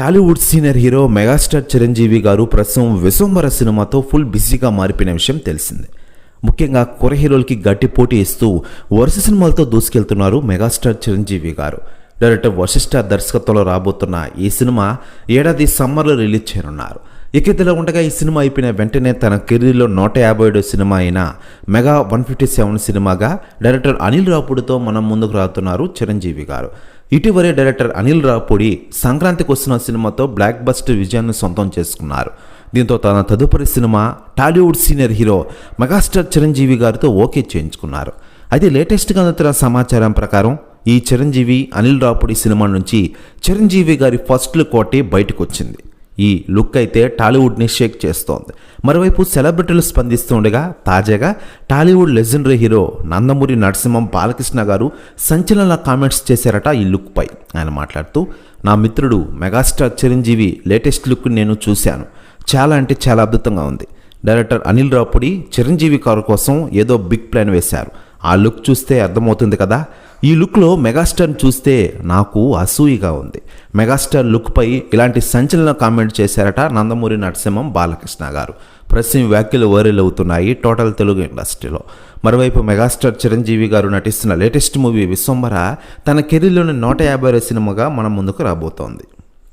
Tollywood senior hero megastar Chiranjeevi గారు ప్రస్తుతం విశ్వంబర సినిమాతో ఫుల్ బిజీగా మారిపోయిన విషయం తెలిసిందే. ముఖ్యంగా కుర హీరోలకి గట్టి పోటీ ఇస్తూ వరుస సినిమాలతో దూసుకెళ్తున్నారు మెగాస్టార్ చిరంజీవి గారు. డైరెక్టర్ వశిష్ఠ దర్శకత్వంలో రాబోతున్న ఈ సినిమా ఏడాది సమ్మర్లో రిలీజ్ చేయనున్నారు. ఇక ఉండగా ఈ సినిమా అయిపోయిన వెంటనే తన కెరీర్లో నూట యాభై ఏడో సినిమా అయిన మెగా వన్ ఫిఫ్టీ సెవెన్ సినిమాగా డైరెక్టర్ అనిల్ రాపుడితో మనం ముందుకు రాతున్నారు చిరంజీవి గారు. ఇటీవలే డైరెక్టర్ అనిల్ రాపుడి సంక్రాంతికి వస్తున్న సినిమాతో బ్లాక్ బస్టర్ విజయాన్ని సొంతం చేసుకున్నారు. దీంతో తన తదుపరి cinema Tollywood senior hero megastar Chiranjeevi గారితో ఓకే చేయించుకున్నారు. అయితే లేటెస్ట్గా అందుతున్న సమాచారం ప్రకారం ఈ చిరంజీవి అనిల్ రాపుడి సినిమా నుంచి చిరంజీవి గారి ఫస్ట్ లుక్ ఒకటి బయటకు వచ్చింది ఈ లుక్ అయితే టాలీవుడ్ని షేక్ చేస్తోంది. మరోవైపు సెలబ్రిటీలు స్పందిస్తుండగా తాజాగా Tollywood legendary hero Nandamuri Narasimham Balakrishna garu సంచలన కామెంట్స్ చేశారట ఈ లుక్పై ఆయన మాట్లాడుతూ నా మిత్రుడు మెగాస్టార్ చిరంజీవి లేటెస్ట్ లుక్ నేను చూశాను. చాలా అంటే చాలా అద్భుతంగా ఉంది. డైరెక్టర్ అనిల్ రాపుడి చిరంజీవి కారు కోసం ఏదో బిగ్ ప్లాన్ వేశారు. ఆ లుక్ చూస్తే అర్థమవుతుంది కదా. ఈ లుక్లో మెగాస్టార్ని చూస్తే నాకు అసూయిగా ఉంది. మెగాస్టార్ లుక్పై ఇలాంటి సంచలన కామెంట్ చేశారట నందమూరి నరసింహం బాలకృష్ణ గారు. ప్రస్తుతం వ్యాఖ్యలు వైరల్ అవుతున్నాయి టోటల్ తెలుగు ఇండస్ట్రీలో. మరోవైపు మెగాస్టార్ చిరంజీవి గారు నటిస్తున్న లేటెస్ట్ మూవీ విశ్వంబర తన కెరీర్లోని నూట యాభై సినిమాగా మన ముందుకు రాబోతోంది.